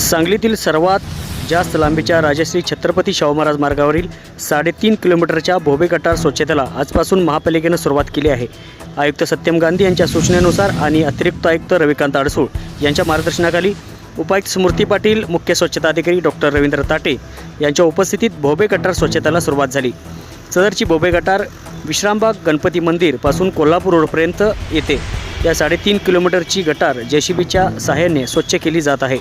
सांगलीतील सर्वात जास्त लांबीच्या राजश्री छत्रपती शाहू महाराज मार्गावरील साडेतीन किलोमीटरच्या भोबे गटार स्वच्छतेला आजपासून महापालिकेनं सुरुवात केली आहे. आयुक्त सत्यम गांधी यांच्या सूचनेनुसार आणि अतिरिक्त आयुक्त रविकांत अडसूळ यांच्या मार्गदर्शनाखाली उपायुक्त स्मृती पाटील मुख्य स्वच्छता अधिकारी डॉक्टर रवींद्र ताटे यांच्या उपस्थितीत भोबे गटार स्वच्छतेला सुरुवात झाली. सदरची भोबे गटार विश्रामबाग गणपती मंदिरपासून कोल्हापूर रोडपर्यंत येते. या साडेतीन किलोमीटरची गटार जेसीबीच्या सहाय्याने स्वच्छ केली जात आहे.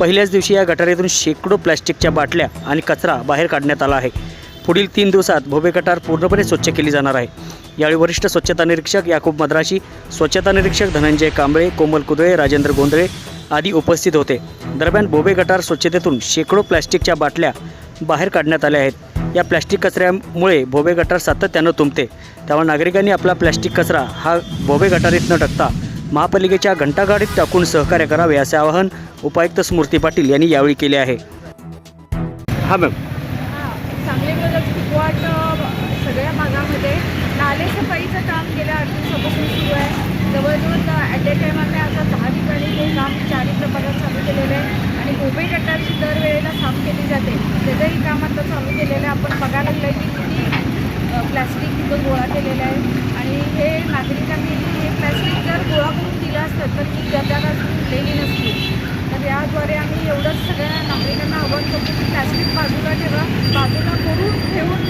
पहिल्याच दिवशी या गटारीतून शेकडो प्लॅस्टिकच्या बाटल्या आणि कचरा बाहेर काढण्यात आला आहे. पुढील तीन दिवसात भोबे गटार पूर्णपणे स्वच्छ केली जाणार आहे. यावेळी वरिष्ठ स्वच्छता निरीक्षक याकूब मद्राशी स्वच्छता निरीक्षक धनंजय कांबळे कोमल कुदळे राजेंद्र गोंधळे आदी उपस्थित होते. दरम्यान भोबे गटार स्वच्छतेतून शेकडो प्लॅस्टिकच्या बाटल्या बाहेर काढण्यात आल्या आहेत. या प्लॅस्टिक कचऱ्यामुळे भोबे गटार सातत्यानं तुंबते. त्यामुळे नागरिकांनी आपला प्लॅस्टिक कचरा हा भोबे गटारीत न टाकता महापालिकेच्या घंटागाडीत टाकून सहकार्य करावे असे आवाहन उपायुक्त स्मृती पाटील यांनी यावेळी केले आहे. हा मॅम फुटवाट सगळ्या भागामध्ये. नाले सफाईचं काम गेल्या आठ दिवसापासून सुरू आहे. जवळजवळ ॲट ए टाईम आम्ही आता दहा ठिकाणी हे काम चालू केलेलं आहे. आणि दरवेळेला साफ केली जाते. त्याचंही काम आता चालू केलेलं आहे. आपण बघायला लागलं की किती प्लॅस्टिक तिथं गोळा केलेलं आहे. आणि हे नागरिकांनी हे प्लॅस्टिक जर गोळा करून दिलं असतं नसली ती तर याद्वारे आम्ही एवढंच सगळ्या नागरिकांना आव्हान करतो की प्लॅस्टिक बाजूला ठेवा. बाजूला करून ठेवून